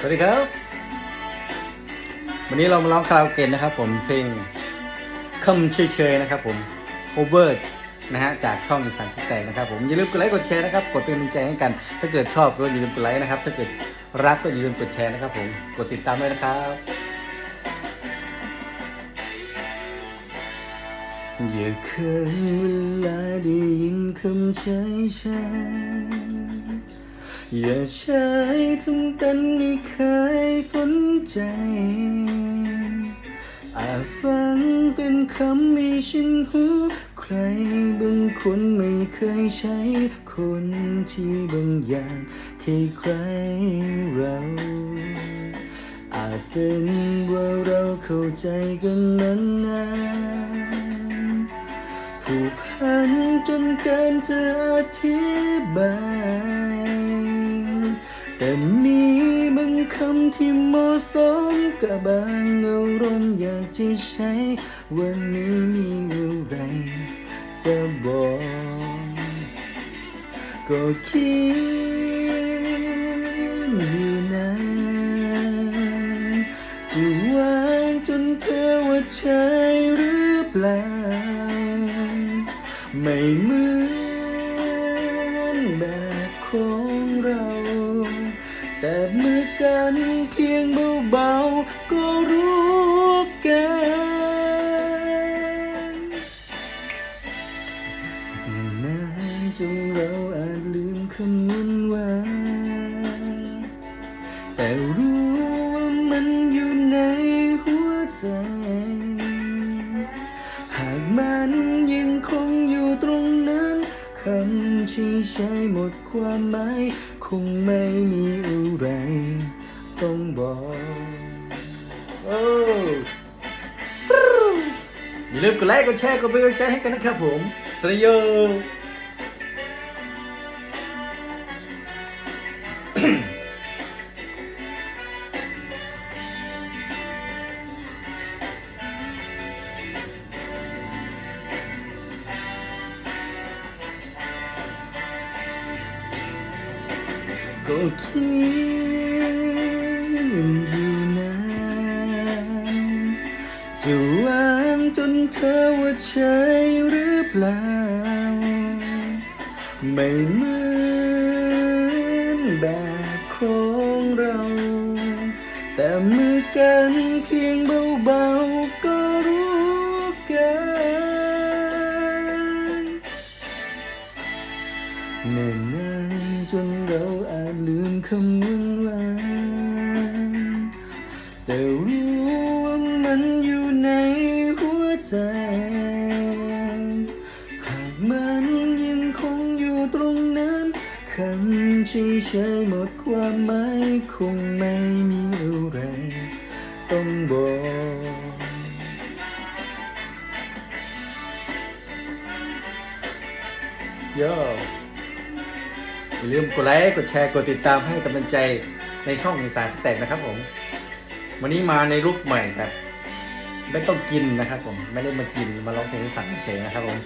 สวัสดีครับ วันนี้เรามาร้องคาราโอเกะนะครับ ผมเพลงคำเฉยๆนะครับ ผมโคเวอร์นะฮะจากช่องอีสานสแต็กนะครับผมอย่าลืมกดไลค์กดแชร์นะครับกดเป็นกำลังใจให้กัน ถ้าเกิดชอบก็อย่าลืมกดไลค์นะครับ ถ้าเกิดรักก็อย่าลืมกดแชร์นะครับ ผมกดติดตามด้วยนะครับอย่าเคินเวลาได้ยินคำใช้ใช้ อย่าใช้ทุกกันไม่เคยสนใจอาจฟังเป็นคำไม่ชินหูใครบางคนไม่เคยใช้ คนที่บางอย่างคล้ายๆเรา อาจเป็นว่าเราเข้าใจกันนั้นนานผูกพันจนเกินจะอธิบาย แต่มีบางคำที่เหมาะสมกับบางอารมณ์อยากจะใช้ วันนี้มีอะไรจะบอก ก็คิดอยู่นานจะวางจนเธอว่าใช่หรือเปล่า ไม่เหมือนแบบของเรา แต่เมื่อกันเพียงเบาๆก็รู้กันนานจนเราอาจลืมคำนั้นว่าแต่รู้ว่ามันอยู่ในหัวใจ หากมันยังคงอยู่ตรงนั้นคำที่ใช้หมดความหมาย คงไม่มีอะไรต้องบอกโอ้อย่าลืมกดไลค์กดแชร์กดเป็นกำลังใจให้กันนะครับผมสวัสดีโย ก็คิดอยู่นานจะวานจนเธอว่าใช่หรือเปล่า ไม่เหมือนแบบของเรา แต่เมื่อกันเพียงเบาๆก็รู้กันเนิ่ จนเราอาจลืมคำนั้นไว้แต่รู้ว่ามันอยู่ในหัวใจหากมันยังคงอยู่ตรงนั้นคำที่ใช้หมดความหมายคงไม่มีอะไรต้องบอกโย่ อย่าลืมกดไลค์กดแชร์กดติดตามให้กำลังใจในช่องอีสานสแต็กนะครับผม วันนี้มาในรูปใหม่แบบ ไม่ต้องกินนะครับผมไม่ได้มากินมาร้องเพลงให้ฟังเฉยนะครับผม